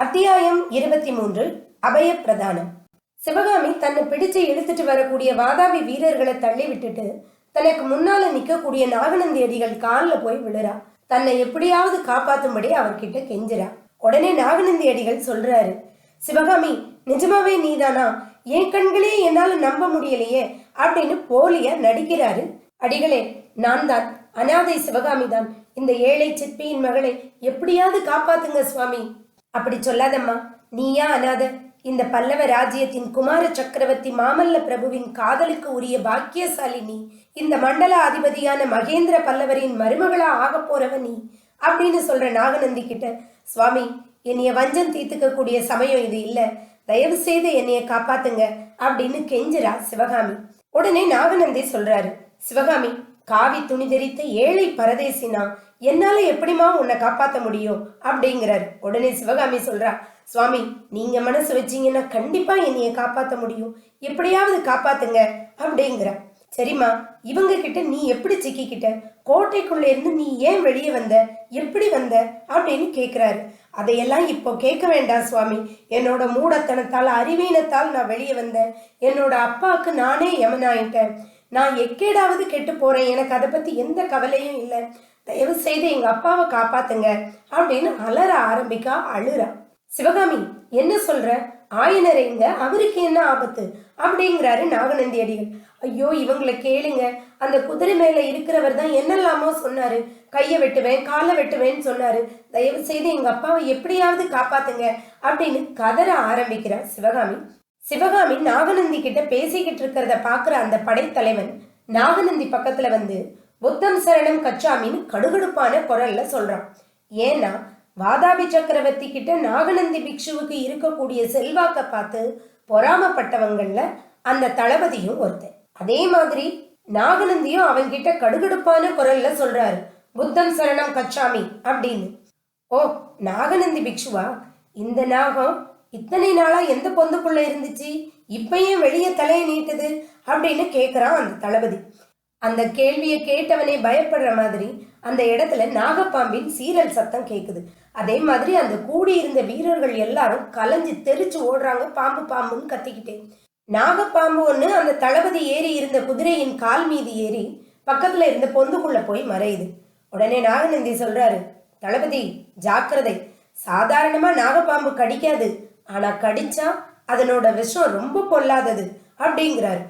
அத்தியாயம் இருபத்தி மூன்று அபய பிரதானம் சிவகாமி தன்னை பிடிச்சு இழுத்துட்டு வரக்கூடிய வாதாபி வீரர்களை தள்ளி விட்டுட்டு தனக்கு முன்னால நிக்கக்கூடிய நாகநந்தி அடிகள் காலில் போய் விழுறா. தன்னை எப்படியாவது காப்பாத்தும்படி அவர்கிட்ட கெஞ்சுறா. உடனே நாகநந்தி அடிகள் சொல்றாரு சிவகாமி நிஜமாவே நீதானா? என் கண்களே என்னால நம்ப முடியலையே அப்படின்னு போலியா நடிக்கிறாரு. அடிகளே நான் தான் அனாதை சிவகாமி தான் இந்த ஏழை சிற்பியின் மகளை எப்படியாவது காப்பாத்துங்க சுவாமி. அப்படி சொல்லாதம்மா. நீயா அனாத? இந்த பல்லவ ராஜ்யத்தின் குமார சக்கரவர்த்தி மாமல்ல பிரபுவின் காதலுக்கு உரிய பாக்கியசாலி நீ. இந்த மண்டல அதிபதியான மகேந்திர பல்லவரின் மருமகளா ஆகப் போறவ நீ. அப்படின்னு சொல்ற நாகநந்தி கிட்ட சுவாமி என்னைய வஞ்சம் தீர்த்துக்க கூடிய சமயம் இது இல்ல. தயவு செய்து என்னைய காப்பாத்துங்க அப்படின்னு கெஞ்சிரா சிவகாமி. உடனே நாகநந்தி சொல்றாரு சிவகாமி காவி துணி தெரித்த ஏழை பரதேசினா என்னால எப்படிமா உன்னை காப்பாத்த முடியும்? அப்படிங்கிறார். உடனே சிவகாமி சொல்றா சுவாமி நீங்க மனசு வச்சீங்கன்னா கண்டிப்பா என்னைய காப்பாத்த முடியும். எப்படியாவது காப்பாத்துங்க அப்படிங்கிற. சரிம்மா இவங்க கிட்ட நீ எப்படி சிக்கிக்கிட்ட? கோட்டைக்குள்ள இருந்து நீ ஏன் வெளியே வந்த? எப்படி வந்த? அப்படின்னு கேக்குறாரு. அதையெல்லாம் இப்போ கேட்க வேண்டாம் சுவாமி. என்னோட மூடத்தனத்தால் அறிவீனத்தால் நான் வெளியே வந்தேன் என்னோட அப்பாவுக்கு நானே யமனாயிட்டேன். நான் எக்கேடாவது கெட்டு போறேன். எனக்கு அதை பத்தி எந்த கவலையும் இல்லை. தயவு செய்து எங்க அப்பாவை காப்பாத்துங்க அப்படின்னு அலற ஆரம்பிக்கா அழுறா. சிவகாமி என்ன சொல்ற? ஆயனர் எங்க? அவருக்கு என்ன ஆபத்து? அப்படிங்கிறாரு நாகநந்தி அடிகள் ஐயோ இவங்களை கேளுங்க. அந்த குதிரை மேல இருக்கிறவர் தான் என்னெல்லாமோ சொன்னாரு. கையை வெட்டுவேன் காலை வெட்டுவேன்னு சொன்னாரு. தயவு செய்து எங்க அப்பாவை எப்படியாவது காப்பாத்துங்க அப்படின்னு கதற ஆரம்பிக்கிறார் சிவகாமி. சிவகாமி நாகநந்தி கிட்ட பேசிக்கிட்டு இருக்கிறத பாக்குற அந்த படைத்தலைவன் நாகநந்தி பக்கத்துல வந்து புத்தம் சரணம் கச்சாமின்னு கடுகடுப்பான குரல்ல சொல்றான். ஏன்னா வாதாபி சக்கரவர்த்தி கிட்ட நாகநந்தி பிக்ஷுவுக்கு இருக்கக்கூடிய செல்வாக்க பார்த்து பொறாமப்பட்டவங்கள்ல அந்த தளபதியும் ஒருத்தன். அதே மாதிரி நாகநந்தியும் அவன்கிட்ட கடுகடுப்பான குரல்ல சொல்றாரு புத்தம் சரணம் கச்சாமி அப்படின்னு. ஓ நாகநந்தி பிக்ஷுவா? இந்த நாகம் இத்தனை நாளா எந்த பொந்துக்குள்ள இருந்துச்சு? இப்பயும் வெளியே தலையை நீட்டுது அப்படின்னு கேக்குறான் அந்த தளபதி. அந்த கேள்வியை கேட்டவனே பயப்படுற மாதிரி அந்த இடத்துல நாகப்பாம்பின் சீரல் சத்தம் கேட்குது அதே மாதிரி அந்த கூடியிருந்த வீரர்கள் எல்லாரும் கலைஞ்சு தெரிச்சு ஓடுறாங்க. பாம்பு பாம்புன்னு கத்திக்கிட்டே. நாகப்பாம்பு ஒன்று அந்த தளபதி ஏறி இருந்த குதிரையின் கால் மீது ஏறி பக்கத்துல இருந்த பொந்துக்குள்ள போய் மறையுது. உடனே நாகநந்தி சொல்றாரு தளபதி ஜாக்கிரதை. சாதாரணமா நாகப்பாம்பு கடிக்காது. ஆனா கடிச்சா அதனோட விஷம் ரொம்ப பொல்லாதது அப்படிங்கிறாரு.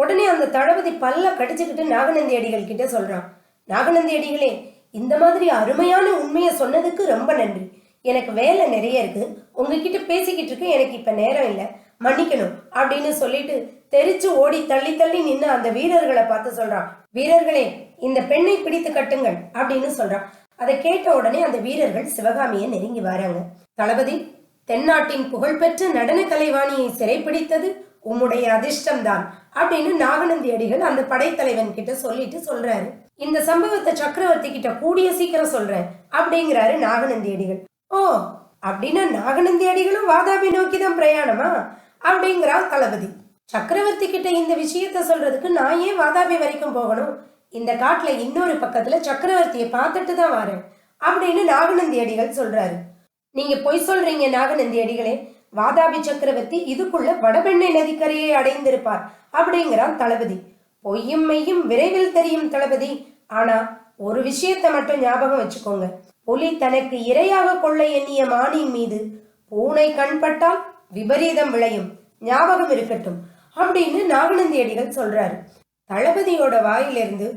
உடனே அந்த தளபதி பல்ல கடிச்சுக்கிட்டு நாகநந்தி அடிகள் கிட்ட சொல்றான். நாகநந்தி அடிகளே இந்த மாதிரி அருமையான உண்மையை சொன்னதுக்கு ரொம்ப நன்றி. எனக்கு வேலை நிறைய இருக்கு. உங்ககிட்ட பேசிக்கிட்டு இருக்கு எனக்கு இப்ப நேரம் இல்லை. மன்னிக்கணும் அப்படின்னு சொல்லிட்டு தெரிச்சு ஓடி தள்ளி தள்ளி நின்று அந்த வீரர்களை பார்த்து சொல்றான். வீரர்களே இந்த பெண்ணை பிடித்து கட்டுங்கள் அப்படின்னு சொல்றான். அதை கேட்ட உடனே அந்த வீரர்கள் சிவகாமியை நெருங்கி வராங்க. தளபதி தென்னாட்டின் புகழ்பெற்ற நடன கலைவாணியை சிறைப்பிடித்தது உம்முடைய அதிர்ஷ்டம்தான் அப்படின்னு நாகநந்தி அடிகள் அந்த படைத்தலைவன் கிட்ட சொல்லிட்டு சொல்றாரு. இந்த சம்பவத்தை சக்கரவர்த்தி கிட்ட கூடிய சீக்கிரம் சொல்றேன் அப்படிங்கிறாரு நாகநந்தி அடிகள். ஓ அப்படின்னா நாகநந்தி அடிகளும் வாதாபி நோக்கி தான் பிரயாணமா? அப்படிங்கிறார் தளபதி. சக்கரவர்த்தி கிட்ட இந்த விஷயத்த சொல்றதுக்கு நான் ஏன் வாதாபி வரைக்கும் போகணும்? இந்த காட்டுல இன்னொரு பக்கத்துல சக்கரவர்த்தியை பார்த்துட்டு தான் வரேன் அப்படின்னு நாகநந்தி அடிகள் சொல்றாரு. நீங்க பொய் சொல்றீங்க நாகநந்தி அடிகளே. வாதாபி சக்கரவர்த்தி இதுக்குள்ள வடபெண்ணை நதிக்கரையை அடைந்திருப்பார் அப்படிங்கிறான் தளபதி. பொய்யும் மெய்யும் விரைவில் தெரியும் தளபதி. ஆனா ஒரு விஷயத்த மட்டும் ஞாபகம் வச்சுக்கோங்க. புலி தனக்கு இரையாக கொள்ள எண்ணிய மானின் மீது பூனை கண்பட்டால் விபரீதம் விளையும். ஞாபகம் இருக்கட்டும் அப்படின்னு நாகநந்தி அடிகள் சொல்றாரு. தளபதியோட வாயிலிருந்து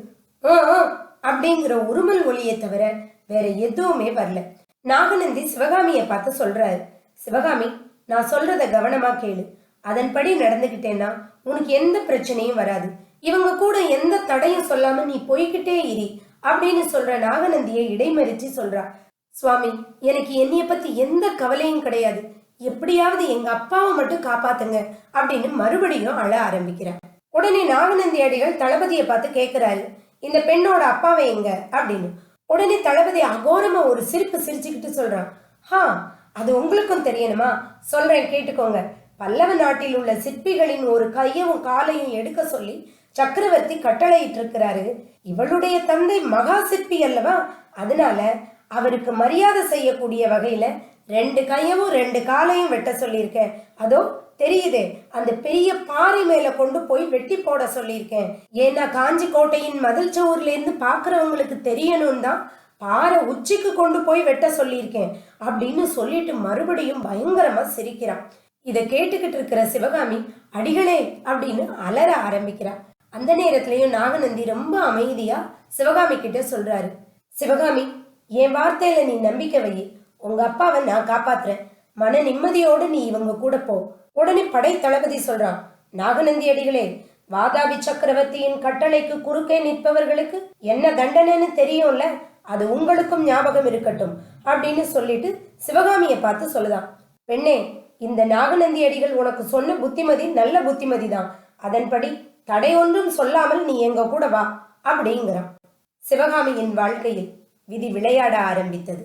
அப்படிங்கிற உருமல் ஒளியை தவிர வேற எதுவுமே வரல. நாகநந்தி சிவகாமியை பார்த்து சொல்றாரு. சிவகாமி நான் சொல்றத கவனமா கேளு. அதன்படி நடந்துகிட்டேன்னா உனக்கு எந்த பிரச்சனையும் வராது. இவங்க கூட எந்த தடையும் சொல்லாம நீ போய்கிட்டே இரி அப்படின்னு சொல்ற நாகநந்தியை இடைமறிச்சு சொல்றா. சுவாமி எனக்கு என்னைய பத்தி எந்த கவலையும் கிடையாது. எப்படியாவது எங்க அப்பாவை மட்டும் காப்பாத்துங்க அப்படின்னு மறுபடியும் அழ ஆரம்பிக்கிறார் உடனே நாகநந்தி அடிகள் தளபதியை பார்த்து கேட்கிறாரு இந்த பெண்ணோட அப்பாவை எங்க? அப்படின்னு. உடனே தளபதி அகோரமா ஒரு சிரிப்பு சிரிச்சுக்கிட்டு சொல்றான் ஹா அது உங்களுக்கும் தெரியணுமா? சொல்றேன் கேட்டுக்கோங்க. பல்லவ நாட்டில் உள்ள சிற்பிகளின் ஒரு கையவும் காலையும் எடுக்க சொல்லி சக்கரவர்த்தி கட்டளையிட்டு இருக்கிறாரு இவளுடைய தந்தை மகா சிற்பி அல்லவா? அதனால அவருக்கு மரியாதை செய்யக்கூடிய வகையில ரெண்டு கையவும் ரெண்டு காலையும் வெட்ட சொல்லியிருக்கேன். அதோ தெரியுது அந்த பெரிய பாறை மேல கொண்டு போய் வெட்டி போட சொல்லியிருக்கேன். ஏன்னா காஞ்சி கோட்டையின் மதில் சோர்ல இருந்து பாக்குறவங்களுக்கு தெரியணும் தான் பாறை உச்சிக்கு கொண்டு போய் வெட்ட சொல்லியிருக்கேன் அப்படின்னு சொல்லிட்டு மறுபடியும் பயங்கரமா சிரிக்கிறான். இதை கேட்டுக்கிட்டு இருக்கிற சிவகாமி அடிகளே அப்படின்னு அலற ஆரம்பிக்கிறான் அந்த நேரத்திலையும் நாகநந்தி ரொம்ப அமைதியா சிவகாமி கிட்ட சொல்றாரு. சிவகாமி என் வார்த்தையில நீ நம்பிக்கை வை. உங்க அப்பாவை நான் காப்பாத்துறேன். மன நிம்மதியோடு நீ இவங்க கூட போ. உடனே படை தளபதி சொல்றான் நாகநந்தி அடிகளே வாதாபி சக்கரவர்த்தியின் கட்டளைக்கு குறுக்கே நிற்பவர்களுக்கு என்ன தண்டனைன்னு தெரியும்ல? அது உங்களுக்கும் ஞாபகம் இருக்கட்டும் அப்படின்னு சொல்லிட்டு சிவகாமியை பார்த்து சொல்லுதான். பெண்ணே இந்த நாகநந்தி அடிகள் உனக்கு சொன்ன புத்திமதி நல்ல புத்திமதி தான் அதன்படி தடை ஒன்றும் சொல்லாமல் நீ எங்க கூட வா அப்படிங்கிறான். சிவகாமியின் வாழ்க்கையில் விதி விளையாட ஆரம்பித்தது.